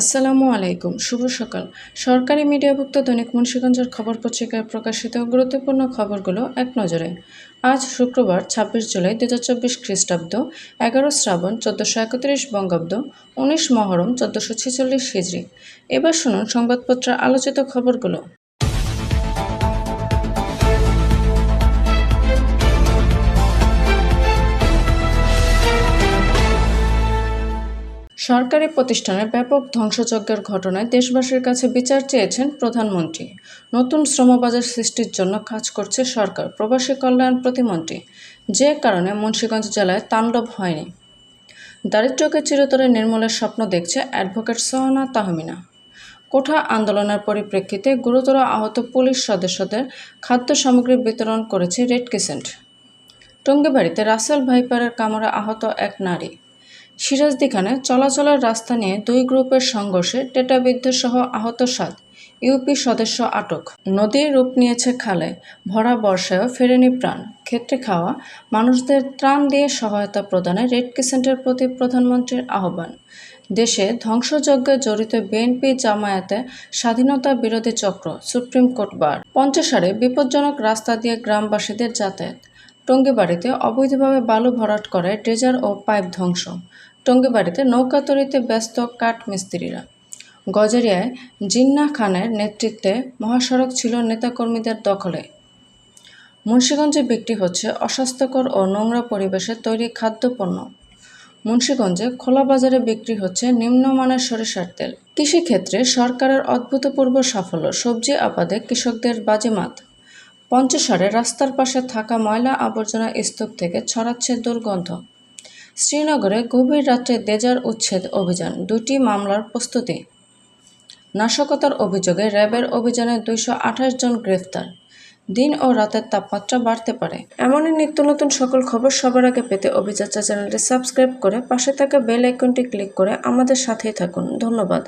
আসসালামু আলাইকুম, শুভ সকাল। সরকারি মিডিয়াভুক্ত দৈনিক মুন্সীগঞ্জের খবর পত্রিকায় প্রকাশিত গুরুত্বপূর্ণ খবরগুলো এক নজরে। আজ শুক্রবার, ছাব্বিশ জুলাই দু চব্বিশ খ্রিস্টাব্দ, এগারো শ্রাবণ চোদ্দোশো একত্রিশ বঙ্গাব্দ, উনিশ মহরম চোদ্দোশো ছেচল্লিশ হিজড়ি। এবার শুনুন সংবাদপত্রের আলোচিত খবরগুলো। সরকারি প্রতিষ্ঠানের ব্যাপক ধ্বংসযজ্ঞের ঘটনায় দেশবাসীর কাছে বিচার চেয়েছেন প্রধানমন্ত্রী। নতুন শ্রমবাজার সৃষ্টির জন্য কাজ করছে সরকার, প্রবাসী কল্যাণ প্রতিমন্ত্রী। যে কারণে মুন্সীগঞ্জ জেলায় তাণ্ডব হয়নি। দারিদ্র্যকে চিরতরে নির্মূলের স্বপ্ন দেখছে অ্যাডভোকেট সোহানা তাহমিনা। কোঠা আন্দোলনের পরিপ্রেক্ষিতে গুরুতর আহত পুলিশ সদস্যদের খাদ্য সামগ্রী বিতরণ করেছে রেড ক্রিসেন্ট টঙ্গিবাড়িতে রাসেল ভাইপারের কামড়ে আহত এক নারী। সিরাজদিখানে চলাচলের রাস্তা নিয়ে দুই গ্রুপের সংঘর্ষে টেটাবিদ্ধ সহ আহত সাত, ইউপি সদস্য আটক। নদীর রূপ নিয়েছে খালে, ভরা বর্ষায়ও ফেরেনি প্রাণ। ক্ষেত্রে খাওয়া, মানুষদের ত্রাণ দিয়ে সহায়তা প্রদানে রেড ক্রিসেন্টের প্রতি প্রধানমন্ত্রীর আহ্বান। দেশে ধ্বংসযজ্ঞে জড়িত বিএনপি জামায়াতে স্বাধীনতা বিরোধী চক্র সুপ্রিম কোর্ট বার। পঞ্চসারে বিপজ্জনক রাস্তা দিয়ে গ্রামবাসীদের যাতায়াত। টঙ্গিবাড়িতে অবৈধভাবে বালু ভরাট করে ড্রেজার ও পাইপ ধ্বংস। টঙ্গিবাড়িতে নৌকা তৈরিতে ব্যস্ত কাঠ মিস্ত্রিরা। গজারিয়ায় জিন্না খানের নেতৃত্বে মহাসড়ক ছিল নেতাকর্মীদের দখলে। মুন্সীগঞ্জে বিক্রি হচ্ছে অস্বাস্থ্যকর ও নোংরা পরিবেশে তৈরি খাদ্যপণ্য। মুন্সীগঞ্জে খোলা বাজারে বিক্রি হচ্ছে নিম্নমানের সরিষার তেল। কৃষিক্ষেত্রে সরকারের অভূতপূর্ব সাফল্য, সবজি আবাদে কৃষকদের বাজিমাত। পঞ্চসারে রাস্তার পাশে থাকা ময়লা আবর্জনা স্তূপ থেকে ছড়াচ্ছে দুর্গন্ধ। শ্রীনগরে গভীর রাত্রে দেজার উচ্ছেদ অভিযান, দুটি মামলার প্রস্তুতি। নাশকতার অভিযোগে র্যাবের অভিযানে দুইশো আঠাশ জন গ্রেফতার। দিন ও রাতের তাপমাত্রা বাড়তে পারে। এমনই নিত্য নতুন সকল খবর সবার আগে পেতে অভিযাত্রা চ্যানেলটি সাবস্ক্রাইব করে পাশে থাকা বেল আইকনটি ক্লিক করে আমাদের সাথেই থাকুন। ধন্যবাদ।